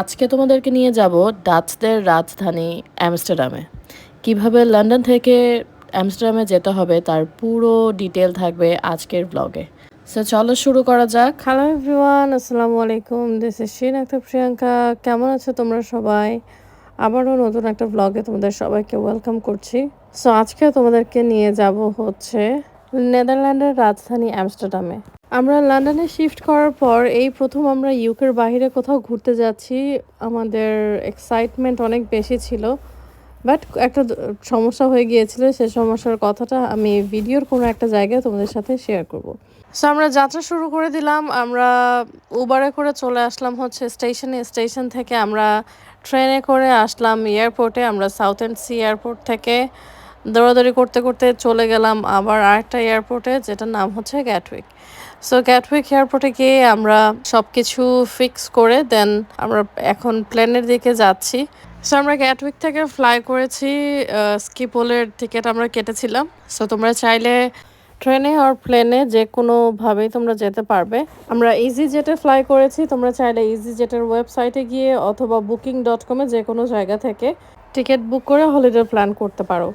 আজকে তোমাদেরকে নিয়ে যাব ডাচদের রাজধানী অ্যামস্টারডামে। কীভাবে লন্ডন থেকে অ্যামস্টারডামে যেতে হবে তার পুরো ডিটেল থাকবে আজকের ব্লগে সো চলো শুরু করা যাক। হ্যালো এভরিওয়ান আসসালামু আলাইকুম। দিস ইজ শিন আক্তার প্রিয়াঙ্কা কেমন আছো তোমরা সবাই? আবারও নতুন একটা ব্লগে তোমাদের সবাইকে ওয়েলকাম করছি। সো আজকে তোমাদেরকে নিয়ে যাব হচ্ছে নেদারল্যান্ডের রাজধানী অ্যামস্টারডামে। আমরা লন্ডনে শিফট করার পর এই প্রথম আমরা ইউকের বাইরে কোথাও ঘুরতে যাচ্ছি, আমাদের এক্সাইটমেন্ট অনেক বেশি ছিল। বাট একটা সমস্যা হয়ে গিয়েছিল, সে সমস্যার কথাটা আমি ভিডিওর কোনো একটা জায়গায় তোমাদের সাথে শেয়ার করব। সো আমরা যাত্রা শুরু করে দিলাম, আমরা উবারে করে চলে আসলাম হচ্ছে স্টেশনে স্টেশন থেকে আমরা ট্রেনে করে আসলাম এয়ারপোর্টে আমরা সাউথ এন্ড সি এয়ারপোর্ট থেকে। দৌড়াদৌড়ি করতে করতে চলে গেলাম আবার আরেকটা এয়ারপোর্টে যেটার নাম হচ্ছে গ্যাটউইক সো গ্যাটউইক এয়ারপোর্টে গিয়ে আমরা সব কিছু ফিক্স করে দেন আমরা এখন প্লেনের দিকে যাচ্ছি। সো আমরা গ্যাটউইক থেকে ফ্লাই করেছি স্কিপোলের টিকিট আমরা কেটেছিলাম। সো তোমরা চাইলে ট্রেনে আর প্লেনে যে কোনোভাবেই তোমরা যেতে পারবে। আমরা ইজি জেটে ফ্লাই করেছি, তোমরা চাইলে ইজি জেটের ওয়েবসাইটে গিয়ে অথবা বুকিং ডট কমে যে কোনো জায়গা থেকে টিকিট বুক করে হলিডে প্ল্যান করতে পারো।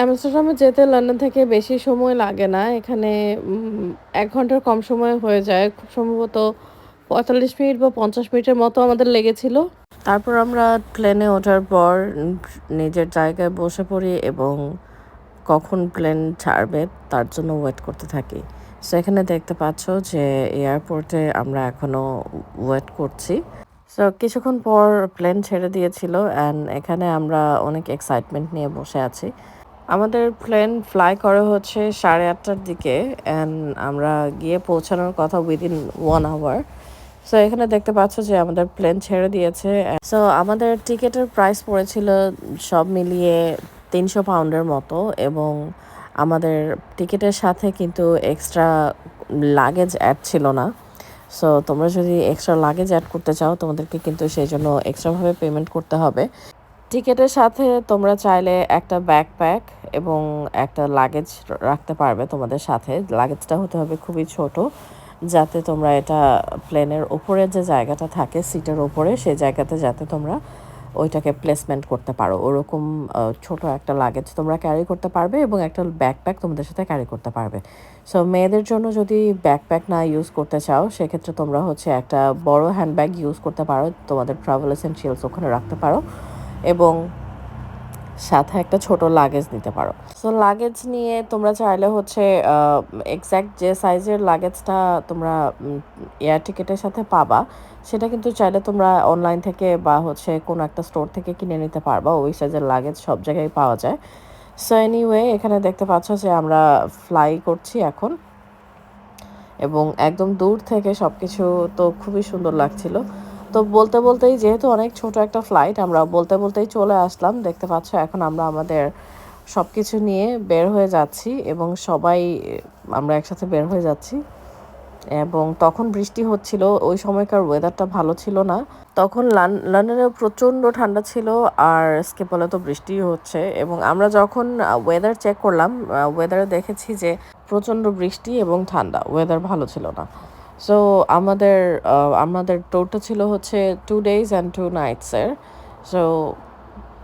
অ্যামস্টারডামে যেতে লন্ডন থেকে বেশি সময় লাগে না। এখানে এক ঘণ্টার কম সময় হয়ে যায়। খুব সম্ভবত পঁয়তাল্লিশ মিনিট বা পঞ্চাশ মিনিটের মতো আমাদের লেগেছিল। তারপর আমরা প্লেনে ওঠার পর নিজের জায়গায় বসে পড়ি এবং কখন প্লেন ছাড়বে তার জন্য ওয়েট করতে থাকি। সো এখানে দেখতে পাচ্ছ যে এয়ারপোর্টে আমরা এখনও ওয়েট করছি। সো কিছুক্ষণ পর প্লেন ছেড়ে দিয়েছিল অ্যান্ড এখানে আমরা অনেক এক্সাইটমেন্ট নিয়ে বসে আছি। আমাদের প্লেন ফ্লাই করে হচ্ছে সাড়ে আটটার দিকে অ্যান্ড আমরা গিয়ে পৌঁছানোর কথা উইদিন ওয়ান আওয়ার সো এখানে দেখতে পাচ্ছ যে আমাদের প্লেন ছেড়ে দিয়েছে সো আমাদের টিকেটের প্রাইস পড়েছিল সব মিলিয়ে তিনশো পাউন্ডের মতো এবং আমাদের টিকিটের সাথে কিন্তু এক্সট্রা লাগেজ অ্যাড ছিল না। সো তোমরা যদি এক্সট্রা লাগেজ অ্যাড করতে চাও, তোমাদেরকে কিন্তু সেই জন্য এক্সট্রাভাবে পেমেন্ট করতে হবে। টিকেটের সাথে তোমরা চাইলে একটা ব্যাকপ্যাক এবং একটা লাগেজ রাখতে পারবে তোমাদের সাথে। লাগেজটা হতে হবে খুবই ছোট, যাতে তোমরা এটা প্লেনের উপরে যে জায়গাটা থাকে সিটের ওপরে সেই জায়গাতে যাতে তোমরা ওইটাকে প্লেসমেন্ট করতে পারো। ওরকম ছোট একটা লাগেজ তোমরা ক্যারি করতে পারবে এবং একটা ব্যাকপ্যাক তোমাদের সাথে ক্যারি করতে পারবে। সো মেয়েদের জন্য যদি ব্যাকপ্যাক না ইউজ করতে চাও, সেক্ষেত্রে তোমরা হচ্ছে একটা বড় হ্যান্ডব্যাগ ইউজ করতে পারো। তোমাদের ট্রাভেল এসেন্সিয়ালস ওখানে রাখতে পারো। এবং সাথে একটা ছোট লাগেজ নিতে পারো। সো লাগেজ নিয়ে তোমরা চাইলে হচ্ছে এক্স্যাক্ট যে সাইজের লাগেজটা তোমরা এয়ার টিকেটের সাথে পাবা, সেটা কিন্তু চাইলে তোমরা অনলাইন থেকে বা হচ্ছে কোনো একটা স্টোর থেকে কিনে নিতে পারবা। ওই সাইজের লাগেজ সব জায়গায় পাওয়া যায়। সো এনিওয়ে এখানে দেখতে পাচ্ছ যে আমরা ফ্লাই করছি এখন। এবং একদম দূর থেকে সব কিছু তো খুবই সুন্দর লাগছিল। তো বলতে বলতেই যেহেতু অনেক ছোট একটা ফ্লাইট আমরা বলতে বলতেই চলে আসলাম। দেখতে পাচ্ছ এখন আমরা আমাদের সব কিছু নিয়ে বের হয়ে যাচ্ছি এবং সবাই, আমরা একসাথে বের হয়ে যাচ্ছি। এবং তখন বৃষ্টি হচ্ছিল, ওই সময়কার ওয়েদারটা ভালো ছিল না। তখন লান- লন্ডনে প্রচণ্ড ঠান্ডা ছিল আর স্কেপলে তো বৃষ্টি হচ্ছে। এবং আমরা যখন ওয়েদার চেক করলাম ওয়েদারে দেখেছি যে প্রচণ্ড বৃষ্টি এবং ঠান্ডা ওয়েদার ভালো ছিল না। সো আমাদের আমাদের টোরটা ছিল হচ্ছে টু ডেজ অ্যান্ড টু নাইটসের সো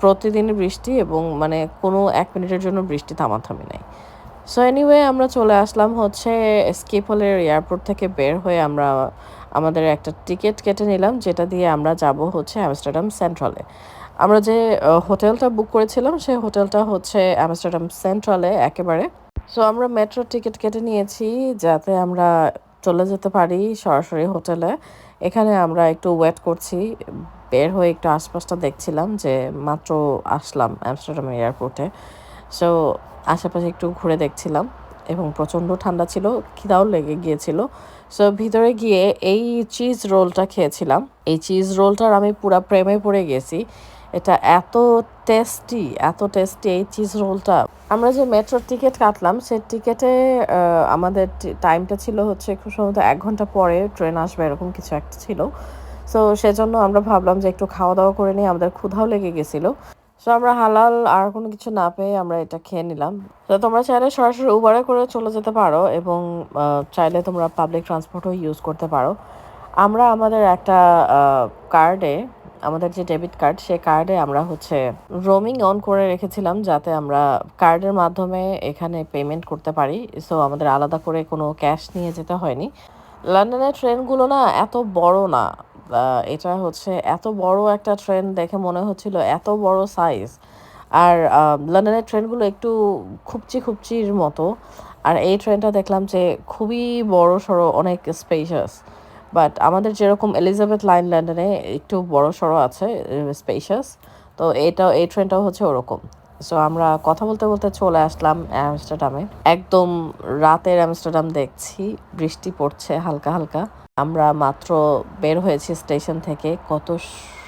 প্রতিদিনই বৃষ্টি এবং মানে কোনো এক মিনিটের জন্য বৃষ্টি থামাথামি নেই। সো এনিওয়ে আমরা চলে আসলাম হচ্ছে স্কিপলের এয়ারপোর্ট থেকে বের হয়ে আমরা আমাদের একটা টিকিট কেটে নিলাম, যেটা দিয়ে আমরা যাব হচ্ছে অ্যামস্টারডাম সেন্ট্রালে আমরা যে হোটেলটা বুক করেছিলাম সেই হোটেলটা হচ্ছে অ্যামস্টারডাম সেন্ট্রালে একেবারে। সো আমরা মেট্রো টিকিট কেটে নিয়েছি, যাতে আমরা চলে যেতে পারি সরাসরি হোটেলে। এখানে আমরা একটু ওয়েট করছি। বের হয়ে একটু আশপাশটা দেখছিলাম যে মাত্র আসলাম আমস্টারডাম এয়ারপোর্টে সো আশেপাশে একটু ঘুরে দেখছিলাম এবং প্রচণ্ড ঠান্ডা ছিল, খিদাও লেগে গিয়েছিল। সো ভিতরে গিয়ে এই চিজ রোলটা খেয়েছিলাম। এই চিজ রোলটার আমি পুরা প্রেমে পড়ে গেছি। এটা এত টেস্টি এত টেস্টি এই চিজ রোলটা আমরা যে মেট্রোর টিকিট কাটলাম, সেই টিকিটে আমাদের টাইমটা ছিল হচ্ছে খুব সম্ভবত এক ঘণ্টা পরে ট্রেন আসবে, এরকম কিছু একটা ছিল। সো সেজন্য আমরা ভাবলাম যে একটু খাওয়া দাওয়া করে নিয়ে আমাদের ক্ষুধাও লেগে গেছিল। সো আমরা হালাল আর কোনো কিছু না পেয়ে আমরা এটা খেয়ে নিলাম। তো তোমরা চাইলে সরাসরি উবারে করে চলে যেতে পারো এবং চাইলে তোমরা পাবলিক ট্রান্সপোর্টও ইউজ করতে পারো। আমরা আমাদের একটা কার্ডে আমাদের যে ডেবিট কার্ড সে কার্ডে আমরা হচ্ছে রোমিং অন করে রেখেছিলাম যাতে আমরা কার্ডের মাধ্যমে এখানে পেমেন্ট করতে পারি। সো আমাদের আলাদা করে কোনো ক্যাশ নিয়ে যেতে হয়নি। লন্ডনের ট্রেনগুলো না এত বড় না। এটা হচ্ছে এত বড় একটা ট্রেন দেখে মনে হচ্ছিল এত বড় সাইজ আর লন্ডনের ট্রেনগুলো একটু খুপচি খুপচির মতো। আর এই ট্রেনটা দেখলাম যে খুবই বড় সড়ো অনেক স্পেশাস বাট আমাদের যেরকম এলিজাবেথ লাইন লন্ডনে একটু বড় সড়ো আছে স্পেশাস তো এটা এই ট্রেনটাও হচ্ছে ওরকম। সো আমরা কথা বলতে বলতে চলে আসলাম অ্যামস্টারডামে একদম রাতের অ্যামস্টারডাম দেখছি, বৃষ্টি পড়ছে হালকা হালকা। আমরা মাত্র বের হয়েছি স্টেশন থেকে, কত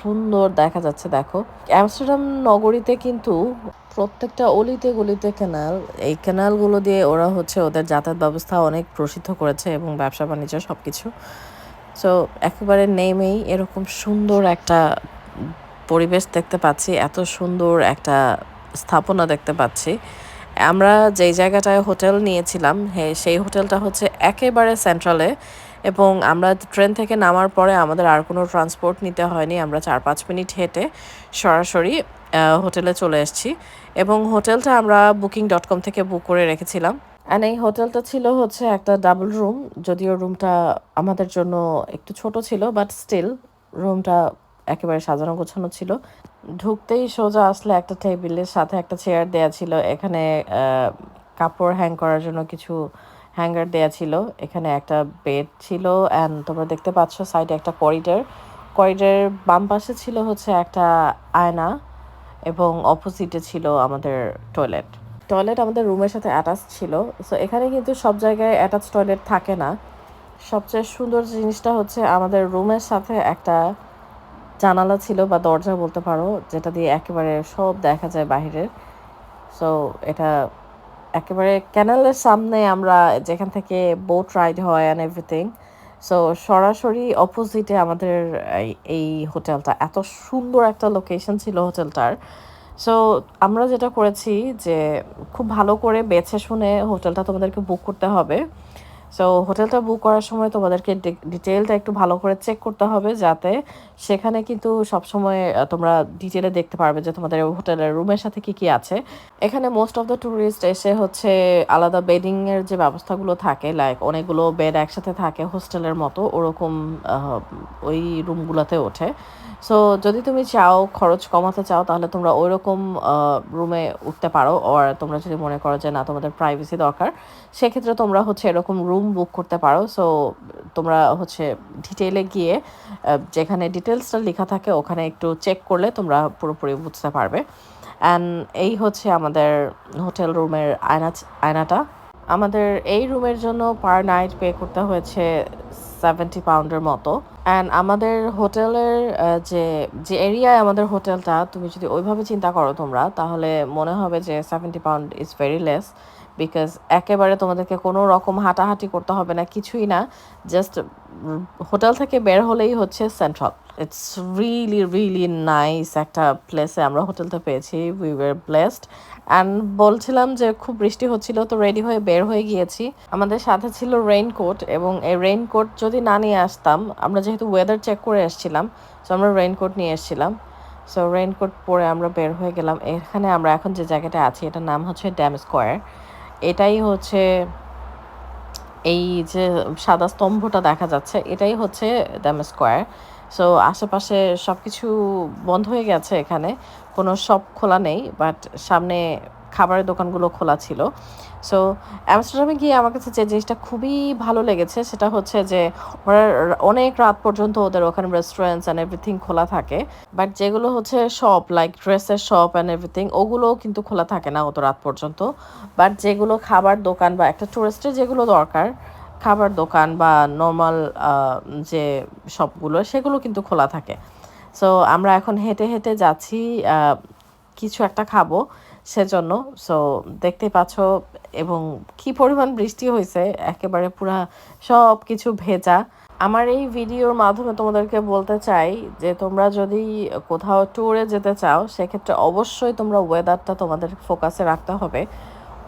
সুন্দর দেখা যাচ্ছে, দেখো। অ্যামস্টারডাম নগরীতে কিন্তু প্রত্যেকটা অলিতে গলিতে ক্যানাল এই ক্যানালগুলো দিয়ে ওরা হচ্ছে ওদের যাতায়াত ব্যবস্থা অনেক প্রসিদ্ধ করেছে এবং ব্যবসা বাণিজ্য সব কিছু সো একেবারে নেমেই এরকম সুন্দর একটা পরিবেশ দেখতে পাচ্ছি, এত সুন্দর একটা স্থাপনা দেখতে পাচ্ছি। আমরা যেই জায়গাটায় হোটেল নিয়েছিলাম সেই হোটেলটা হচ্ছে একেবারে সেন্ট্রালে এবং আমরা ট্রেন থেকে নামার পরে আমাদের আর কোনো ট্রান্সপোর্ট নিতে হয়নি, আমরা চার পাঁচ মিনিট হেঁটে সরাসরি হোটেলে চলে এসেছি। এবং হোটেলটা আমরা বুকিং ডট কম থেকে বুক করে রেখেছিলাম। অ্যান্ড এই হোটেলটা ছিল হচ্ছে একটা ডাবল রুম যদিও রুমটা আমাদের জন্য একটু ছোট ছিল বাট স্টিল রুমটা একেবারে সাজানো গোছানো ছিল। ঢুকতেই সোজা আসলে একটা টেবিলের সাথে একটা চেয়ার দেয়া ছিল, এখানে কাপড় হ্যাং করার জন্য কিছু হ্যাঙ্গার দেয়া ছিল, এখানে একটা বেড ছিল অ্যান্ড তোমরা দেখতে পাচ্ছ সাইডে একটা করিডর করিডরের বাম পাশে ছিল হচ্ছে একটা আয়না, এবং অপোজিটে ছিল আমাদের টয়লেট টয়লেট আমাদের রুমের সাথে অ্যাটাচ ছিল। সো এখানে কিন্তু সব জায়গায় অ্যাটাচ টয়লেট থাকে না। সবচেয়ে সুন্দর জিনিসটা হচ্ছে আমাদের রুমের সাথে একটা জানালা ছিল বা দরজা বলতে পারো, যেটা দিয়ে একেবারে সব দেখা যায় বাহিরের। সো এটা একেবারে ক্যানালের সামনে আমরা যেখান থেকে বোট রাইড হয় অ্যান্ড এভরিথিং সো সরাসরি অপোজিটে আমাদের এই- হোটেলটা এত সুন্দর একটা লোকেশন ছিল হোটেলটার সো আমরা যেটা করেছি যে খুব ভালো করে বেছে শুনে হোটেলটা তোমাদেরকে বুক করতে হবে। সো হোটেলটা বুক করার সময় তোমাদেরকে ডিটেলটা একটু ভালো করে চেক করতে হবে যাতে সেখানে কিন্তু সবসময় তোমরা ডিটেলে দেখতে পারবে যে তোমাদের হোটেলের রুমের সাথে কি কি আছে। এখানে মোস্ট অফ দ্য ট্যুরিস্ট এসে হচ্ছে আলাদা বেডিং এর যে ব্যবস্থাগুলো থাকে লাইক অনেকগুলো বেড একসাথে থাকে হোস্টেলের মতো, ওরকম ওই রুমগুলোতে ওঠে। সো যদি তুমি চাও খরচ কমাতে চাও, তাহলে তোমরা ওই রকম রুমে উঠতে পারো আর তোমরা যদি মনে করো যে না, তোমাদের প্রাইভেসি দরকার সেক্ষেত্রে তোমরা হচ্ছে এরকম রুম বুক করতে পারো। সো তোমরা হচ্ছে ডিটেলে গিয়ে যেখানে ডিটেলসটা লেখা থাকে, ওখানে একটু চেক করলে তোমরা পুরোপুরি বুঝতে পারবে। অ্যান্ড এই হচ্ছে আমাদের হোটেল রুমের আয়না, আয়নাটা। আমাদের এই রুমের জন্য পার নাইট পে করতে হয়েছে সেভেন্টি পাউন্ডের মতো। অ্যান্ড আমাদের হোটেলের যে যে এরিয়ায় আমাদের হোটেলটা, তুমি যদি ওইভাবে চিন্তা করো তোমরা, তাহলে মনে হবে যে seventy pound is very less because একেবারে তোমাদেরকে কোনো রকম হাঁটাহাঁটি করতে হবে না, কিছুই না। জাস্ট হোটেল থেকে বের হলেই হচ্ছে central it's really really nice একটা প্লেসে আমরা হোটেলটা পেয়েছি উই ওয়ার ব্লেসড অ্যান্ড বলছিলাম যে খুব বৃষ্টি হচ্ছিল, তো রেডি হয়ে বের হয়ে গিয়েছি। আমাদের সাথে ছিল রেইনকোট এবং এই রেইনকোট যদি না নিয়ে আসতাম, আমরা যেহেতু ওয়েদার চেক করে এসেছিলাম সো আমরা রেইনকোট নিয়ে এসেছিলাম। সো রেইনকোট পরে আমরা বের হয়ে গেলাম। এখানে আমরা এখন যে জায়গাটা আছি, এটার নাম হচ্ছে ড্যাম স্কোয়ার এটাই হচ্ছে এই যে সাদা স্তম্ভটা দেখা যাচ্ছে, এটাই হচ্ছে ড্যাম স্কোয়ার সো আশেপাশে সব কিছু বন্ধ হয়ে গেছে এখানে। কোনো শপ খোলা নেই বাট সামনে খাবারের দোকানগুলো খোলা ছিল। সো অ্যামস্টারডামে গিয়ে আমার কাছে যে জিনিসটা খুবই ভালো লেগেছে সেটা হচ্ছে যে ওরা অনেক রাত পর্যন্ত ওদের ওখানে রেস্টুরেন্টস অ্যান্ড এভরিথিং খোলা থাকে। বাট যেগুলো হচ্ছে শপ লাইক ড্রেসের শপ অ্যান্ড এভরিথিং ওগুলোও কিন্তু খোলা থাকে না অত রাত পর্যন্ত। বাট যেগুলো খাবার দোকান বা একটা টুরিস্টের যেগুলো দরকার, খাবার দোকান বা নর্মাল যে শপগুলো সেগুলো কিন্তু খোলা থাকে। সো আমরা এখন হেঁটে হেঁটে যাচ্ছি কিছু একটা খাব। সেজন্য সো দেখতে পাচ্ছ, এবং কি পরিমাণ বৃষ্টি হয়েছে, একেবারে পুরা সব কিছু ভেজা। আমার এই ভিডিওর মাধ্যমে তোমাদেরকে বলতে চাই যে, তোমরা যদি কোথাও ট্যুরে যেতে চাও, সেক্ষেত্রে অবশ্যই তোমরা ওয়েদারটা তোমাদের ফোকাসে রাখতে হবে।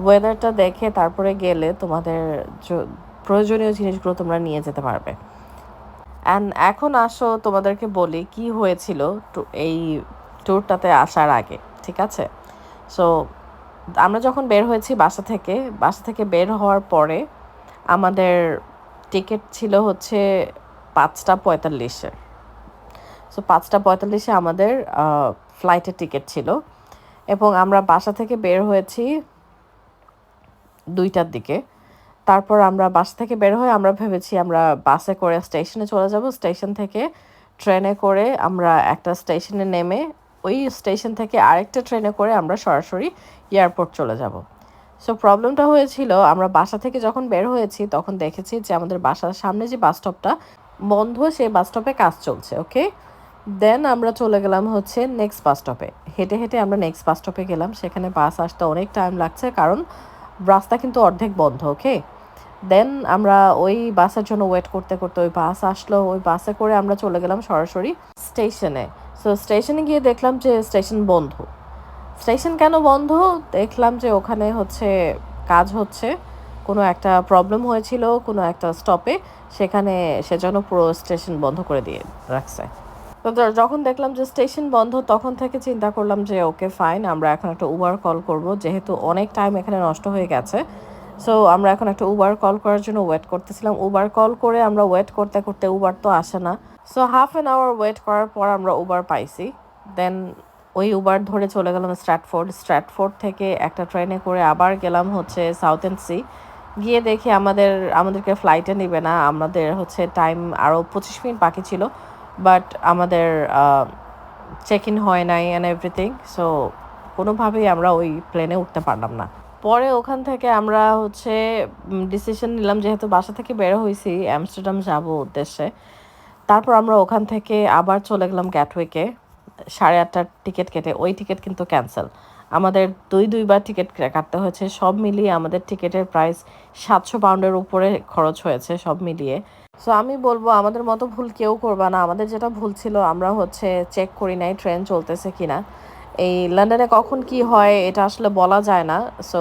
ওয়েদারটা দেখে তারপরে গেলে তোমাদের প্রয়োজনীয় জিনিসগুলো তোমরা নিয়ে যেতে পারবে। অ্যান্ড এখন আসো, তোমাদেরকে বলি কি হয়েছিল এই ট্যুরটাতে আসার আগে, ঠিক আছে? সো আমরা যখন বের হয়েছি বাসা থেকে বাসা থেকে বের হওয়ার পরে আমাদের টিকিট ছিল হচ্ছে পাঁচটা পঁয়তাল্লিশে। সো পাঁচটা পঁয়তাল্লিশে আমাদের ফ্লাইটের টিকিট ছিল এবং আমরা বাসা থেকে বের হয়েছি দুইটার দিকে। তারপর আমরা বাস থেকে বের হয়ে আমরা ভেবেছি আমরা বাসে করে স্টেশনে চলে যাব। স্টেশন থেকে ট্রেনে করে আমরা একটা স্টেশনে নেমে ওই স্টেশন থেকে আরেকটা ট্রেনে করে আমরা সরাসরি এয়ারপোর্ট চলে যাব। সো প্রবলেমটা হয়েছিল, আমরা বাসা থেকে যখন বের হয়েছি, তখন দেখেছি যে আমাদের বাসার সামনে যে বাস স্টপটা বন্ধ, সেই বাস স্টপে কাজ চলছে ওকে দেন আমরা চলে গেলাম হচ্ছে নেক্সট বাস স্টপে হেঁটে হেঁটে আমরা নেক্সট বাস স্টপে গেলাম, সেখানে বাস আসতে অনেক টাইম লাগছে, কারণ রাস্তা কিন্তু অর্ধেক বন্ধ ওকে দেন আমরা ওই বাসের জন্য ওয়েট করতে করতে ওই বাস আসলো, ওই বাসে করে আমরা চলে গেলাম সরাসরি স্টেশনে সো স্টেশনে গিয়ে দেখলাম যে স্টেশন বন্ধ। স্টেশন কেন বন্ধ? দেখলাম যে ওখানে হচ্ছে কাজ হচ্ছে। কোনো একটা প্রবলেম হয়েছিল, কোনো একটা স্টপে সেখানে সেজন্য পুরো স্টেশন বন্ধ করে দিয়ে রাখছে। তো যখন দেখলাম যে স্টেশন বন্ধ, তখন থেকে চিন্তা করলাম যে ওকে ফাইন আমরা এখন একটা উবার কল করব। যেহেতু অনেক টাইম এখানে নষ্ট হয়ে গেছে। সো আমরা এখন একটা উবার কল করার জন্য ওয়েট করতেছিলাম। উবার কল করে আমরা ওয়েট করতে করতে উবার তো আসে না। So half an hour wait করার পর আমরা উবার পাইছি। দেন ওই উবার ধরে চলে গেলাম স্ট্র্যাটফোর্ড স্ট্র্যাটফোর্ড থেকে একটা ট্রেনে করে আবার গেলাম হচ্ছে সাউথ এন্ড সি গিয়ে দেখি আমাদের, আমাদেরকে ফ্লাইটে নেবে না। আমাদের হচ্ছে টাইম আরও পঁচিশ মিনিট বাকি ছিল। বাট আমাদের চেক ইন হয় নাই অ্যান্ড এভরিথিং সো কোনোভাবেই আমরা ওই প্লেনে উঠতে পারলাম না। পরে ওখান থেকে আমরা হচ্ছে ডিসিশন নিলাম যেহেতু বাসা থেকে বের হয়েছি অ্যামস্টারডাম যাব উদ্দেশ্যে। তারপর আমরা ওখান থেকে আবার চলে গেলাম গ্যাটওয়েকে সাড়ে আটটার টিকিট কেটে, ওই টিকিট কিন্তু ক্যান্সেল আমাদের দুই, দুইবার টিকিট কাটতে হয়েছে, সব মিলিয়ে আমাদের টিকিটের প্রাইস সাতশো পাউন্ডের উপরে খরচ হয়েছে সব মিলিয়ে। সো আমি বলব, আমাদের মতো ভুল কেউ করবা না। আমাদের যেটা ভুল ছিল, আমরা হচ্ছে চেক করি নাই ট্রেন চলতেছে কিনা। এই লন্ডনে কখন কি হয়, এটা আসলে বলা যায় না। সো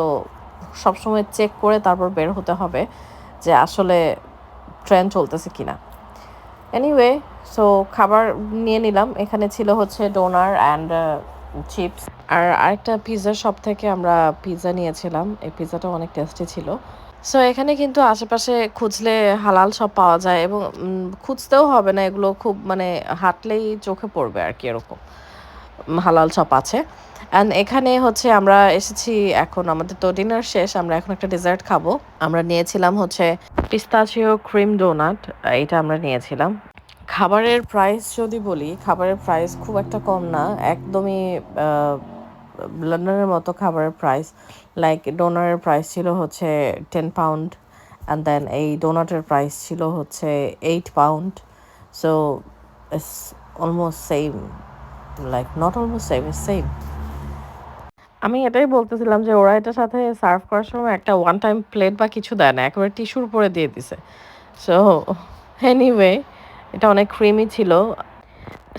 সবসময় চেক করে তারপর বের হতে হবে যে আসলে ট্রেন চলতেছে কিনা। এনিওয়ে সো খাবার নিয়ে নিলাম। এখানে ছিল হচ্ছে ডোনার অ্যান্ড চিপস আর আরেকটা পিৎজা শপ থেকে আমরা পিৎজা নিয়েছিলাম। এই পিৎজাটা অনেক টেস্টি ছিল। সো এখানে কিন্তু আশেপাশে খুঁজলে হালাল সব পাওয়া যায় এবং খুঁজতেও হবে না। এগুলো খুব মানে হাঁটলেই চোখে পড়বে আর কি এরকম। হালাল শপ আছে। অ্যান্ড এখানে হচ্ছে আমরা এসেছি এখন, আমাদের তো ডিনার শেষ, আমরা এখন একটা ডেজার্ট খাব। আমরা নিয়েছিলাম হচ্ছে পিস্তাচিও ক্রিম ডোনাট এটা আমরা নিয়েছিলাম। খাবারের প্রাইস যদি বলি, খাবারের প্রাইস খুব একটা কম না, একদমই লন্ডনের মতো খাবারের প্রাইস লাইক ডোনারের প্রাইস ছিল হচ্ছে টেন পাউন্ড অ্যান্ড দেন এই ডোনাটের প্রাইস ছিল হচ্ছে eight pound so it's almost same like not almost same is same আমি এটাই বলতেছিলাম যে ওরা এটার সাথে সার্ভ করার সময় একটা ওয়ান টাইম প্লেট বা কিছু দেয় না, একেবারে টিস্যুর উপরে দিয়ে দিছে। সো এনিওয়ে এটা অনেক ক্রিমি ছিল।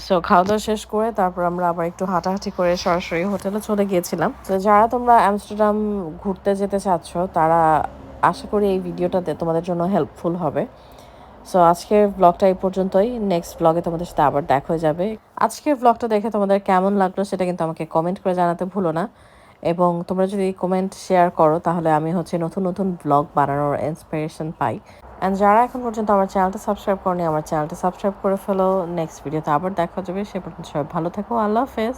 সো খাওয়া দাওয়া শেষ করে তারপর আমরা আবার একটু হাঁটাহাঁটি করে সরাসরি হোটেলে চলে গিয়েছিলাম। তো যারা তোমরা আমস্টারডাম ঘুরতে যেতে চাচ্ছ, তারা আশা করি এই ভিডিওটাতে তোমাদের জন্য হেল্পফুল হবে। সো আজকের ব্লগটা এই পর্যন্তই। নেক্সট ব্লগে তোমাদের সাথে আবার দেখা হয়ে যাবে। আজকের ব্লগটা দেখে তোমাদের কেমন লাগল সেটা কিন্তু আমাকে কমেন্ট করে জানাতে ভুলো না। এবং তোমরা যদি কমেন্ট শেয়ার করো, তাহলে আমি হচ্ছে নতুন নতুন ব্লগ বানানোর ইন্সপিরেশন পাই। অ্যান্ড যারা এখন পর্যন্ত আমার চ্যানেলটা সাবস্ক্রাইব করনি, আমার চ্যানেলটা সাবস্ক্রাইব করে ফেলো। নেক্সট ভিডিওতে আবার দেখা যাবে। সে পর্যন্ত সবাই ভালো থেকো। আল্লাহ হাফেজ।